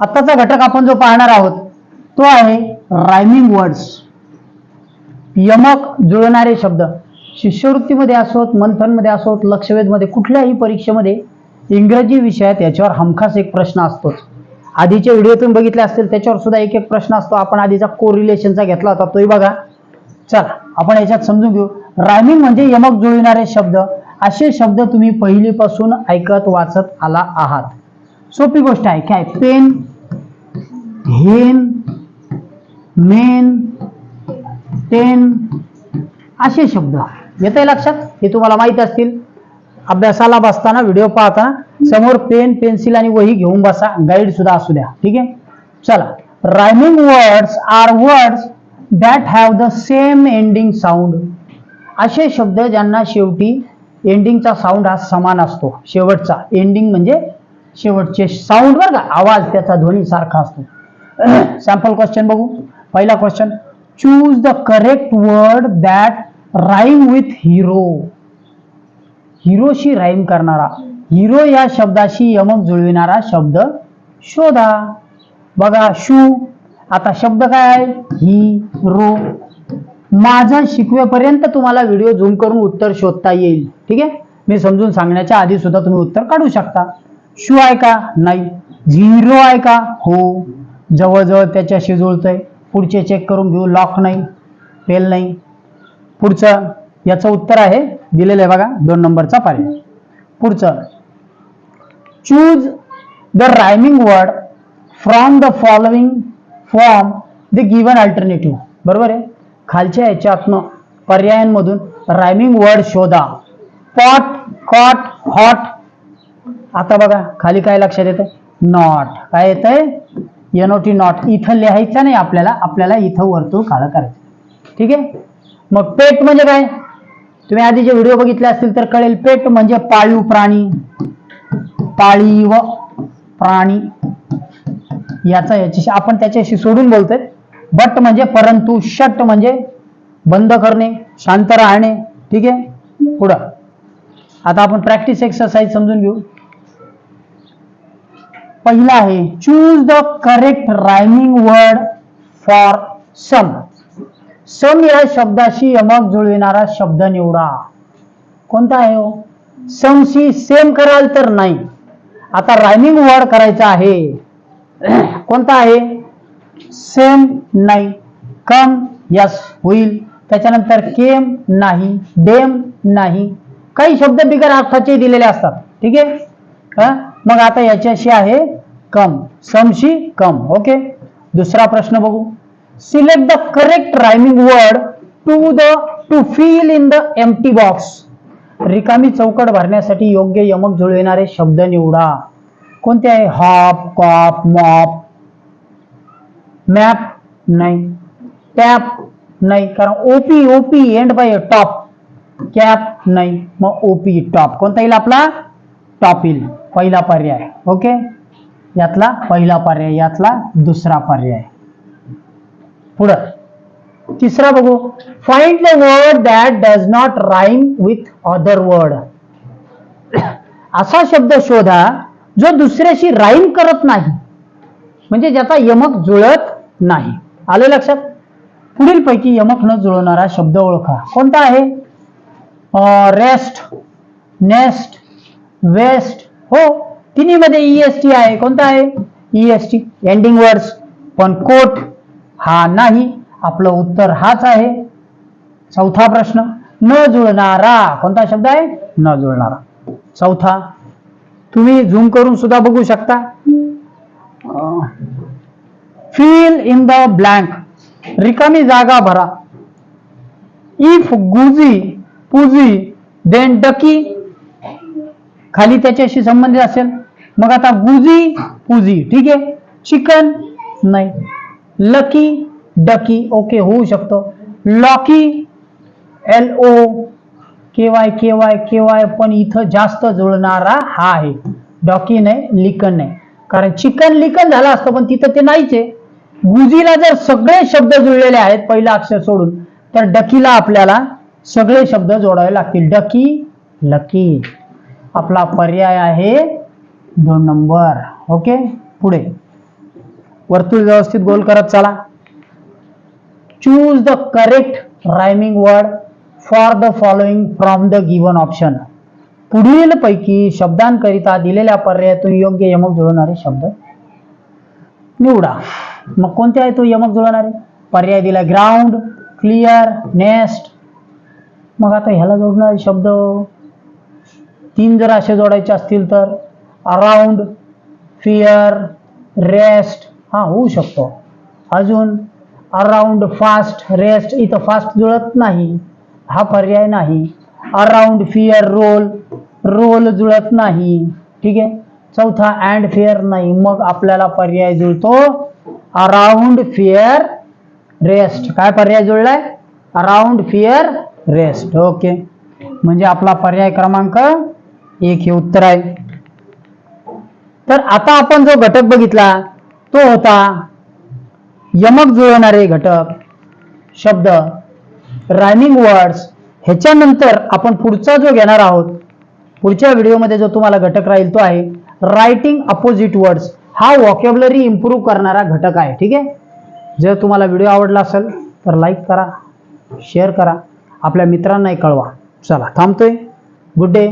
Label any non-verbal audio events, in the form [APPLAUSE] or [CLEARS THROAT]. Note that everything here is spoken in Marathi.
आत्ताचा घटक आपण जो पाहणार आहोत तो आहे रायमिंग वर्ड्स यमक जुळणारे शब्द. शिष्यवृत्तीमध्ये असोत मंथनमध्ये असोत लक्षवेधमध्ये कुठल्याही परीक्षेमध्ये इंग्रजी विषयात याच्यावर हमखास एक प्रश्न असतोच. आधीच्या व्हिडिओतून बघितले असतील त्याच्यावर सुद्धा एक एक प्रश्न असतो. आपण आधीचा कोरिलेशनचा घेतला होता तोही बघा. चला आपण याच्यात समजून घेऊ. रायमिंग म्हणजे यमक जुळणारे शब्द. असे शब्द तुम्ही पहिलीपासून ऐकत वाचत आला आहात. सोपी गोष्ट आहे. काय? पेन हेन मेन टेन असे शब्द. येते लक्षात? हे तुम्हाला माहीत असतील. अभ्यासाला बसताना व्हिडिओ पाहताना समोर पेन पेन्सिल आणि वही घेऊन बसा. गाईड सुद्धा असू द्या. ठीक आहे? चला. Rhyming words are words that have the same ending sound असे शब्द ज्यांना शेवटी एंडिंगचा साऊंड हा समान असतो. शेवटचा. एंडिंग म्हणजे शेवटचे साऊंड बरं का आवाज त्याचा ध्वनी सारखा असतो. [CLEARS THROAT] सॅम्पल क्वेश्चन बघू. पहिला question choose the correct word that rhyme with hero Hiroshi rhyme करणारा. हिरो या शब्दाशी यमक जुळविणारा शब्द शोधा. बघा शू आता शब्द काय आहे? ही रो माझा शिकवेपर्यंत तुम्हाला व्हिडिओ झूम करून उत्तर शोधता येईल. ठीक आहे? मी समजून सांगण्याच्या आधी सुद्धा तुम्ही उत्तर काढू शकता. शू आहे का? नाही. झिरो आहे का? हो. जवळजवळ त्याच्याशी जुळतंय. पुढचे चेक करून घेऊ. लॉक नाही. फेल नाही. पुढचं याचं उत्तर आहे. दिलेलं आहे बघा. दोन नंबरचा पर्याय. पुढचं. Choose the rhyming word from the following form the given alternative बरोबर आहे? खालच्या याच्यातनं पर्यायांमधून रायमिंग वर्ड शोधा. पॉट कॉट हॉट आता बघा खाली काय लक्षात येतं नॉट काय येतंय? एनओटी नॉट इथं लिहायचं नाही आपल्याला. आपल्याला इथं वर्तुळ काळं करायचं. ठीक आहे? मग पेट म्हणजे काय? तुम्ही आधी जे व्हिडिओ बघितले असतील तर कळेल पेट म्हणजे पाळीव प्राणी. पाळीव प्राणी. याचा याच्याशी आपण त्याच्याशी सोडून बोलतोय. बट म्हणजे परंतु शट म्हणजे बंद करणे शांत राहणे. ठीक आहे? पुढं. आता आपण प्रॅक्टिस एक्सरसाइज समजून घेऊ. पहिला आहे choose the correct rhyming word for sum sum या शब्दाशी यमक जुळविणारा शब्द निवडा. कोणता आहे हो? समशी सेम कराल तर नाही. आता रायमिंग वर्ड करायचा आहे. [CLEARS THROAT] कोणता आहे? सेम नाही. कम यस होईल त्याच्यानंतर केम नाही डेम नाही. काही शब्द बिगर अर्थाचे दिलेले असतात. ठीक आहे? हा? मग आता याच्याशी आहे कम. समशी कम. ओके? दुसरा प्रश्न बघू. Select the correct rhyming word to the to fill in the empty box रिकामी चौकट भरण्यासाठी योग्य यमक जुळविणारे शब्द निवडा. कोणते आहे? हॉप कॉप मॉप मॅप नाही. टॅप नाही. कारण OP OP end by top cap नाही. मग ओपी टॉप कोणता येईल आपला? टॉप येईल पहिला पर्याय ओके? यातला पहिला पर्याय यातला दुसरा पर्याय. पुढं. तिसरा बघू. Find the word that does not rhyme with other word असा शब्द शोधा जो दुसऱ्याशी राईम करत नाही. म्हणजे ज्याचा यमक जुळत नाही. आले लक्षात? पुढील पैकी यमक न जुळवणारा शब्द ओळखा. कोणता आहे? Rest nest west. हो तिन्ही मध्ये ईएसटी आहे. कोणता आहे? ईएसटी एंडिंग वर्ड्स पण कोट हा नाही. आपलं उत्तर हाच आहे. चौथा प्रश्न. न जुळणारा. कोणता शब्द आहे? न जुळणारा. चौथा. तुम्ही झूम करून सुद्धा बघू शकता. फील इन द ब्लँक रिकामी जागा भरा. If goosey poosey then ducky खाली त्याच्याशी संबंधित असेल. मग आता गुजी पुजी ठीक आहे? चिकन नाही. लकी डकी ओके होऊ शकतो. Lucky L O K Y K Y K Y पण इथं जास्त जुळणारा हा आहे. डॉकी नाही लिकन नाही. कारण चिकन लिकन झालं असतं पण तिथं ते नाहीच आहे. गुजीला जर सगळे शब्द जुळलेले आहेत पहिलं अक्षर सोडून तर डकीला आपल्याला सगळे शब्द जोडावे लागतील. Ducky lucky. आपला पर्याय आहे दोन नंबर. ओके? पुढे. वर्तुळ व्यवस्थित गोल करत चला. Choose the correct rhyming word for the following from the given option पुढील पैकी शब्दांकरिता दिलेल्या पर्यायातून योग्य यमक जुळवणारे शब्द निवडा. मग कोणते आहे तो यमक जुळवणारे? पर्याय दिला ग्राउंड क्लिअर नेस्ट मग आता ह्याला जोडणारे शब्द तीन जर असे जोडायचे असतील तर अराउंड फिअर रेस्ट हा होऊ शकतो. अजून अराउंड फास्ट रेस्ट इथं फास्ट जुळत नाही. हा पर्याय नाही. अराउंड फिअर रोल रोल जुळत नाही. ठीक आहे? चौथा अँड फिअर नाही. मग आपल्याला पर्याय जुळतो अराउंड फिअर रेस्ट काय पर्याय जुळलाय? अराउंड फिअर रेस्ट ओके म्हणजे आपला पर्याय क्रमांक एक हे उत्तर आहे. तर आता आपण जो घटक बघितला तो होता यमक जुळवणारे घटक. शब्द रायमिंग वर्ड्स ह्याच्यानंतर आपण पुढचा जो घेणार आहोत पुढच्या व्हिडिओमध्ये जो तुम्हाला घटक राहील तो आहे रायटिंग अपोजिट वर्ड्स हा वॉक्युबलरी इम्प्रूव्ह करणारा घटक आहे ठीक आहे? जर तुम्हाला व्हिडिओ आवडला असेल तर लाईक करा शेअर करा. आपल्या मित्रांनाही कळवा. चला थांबतोय. Good day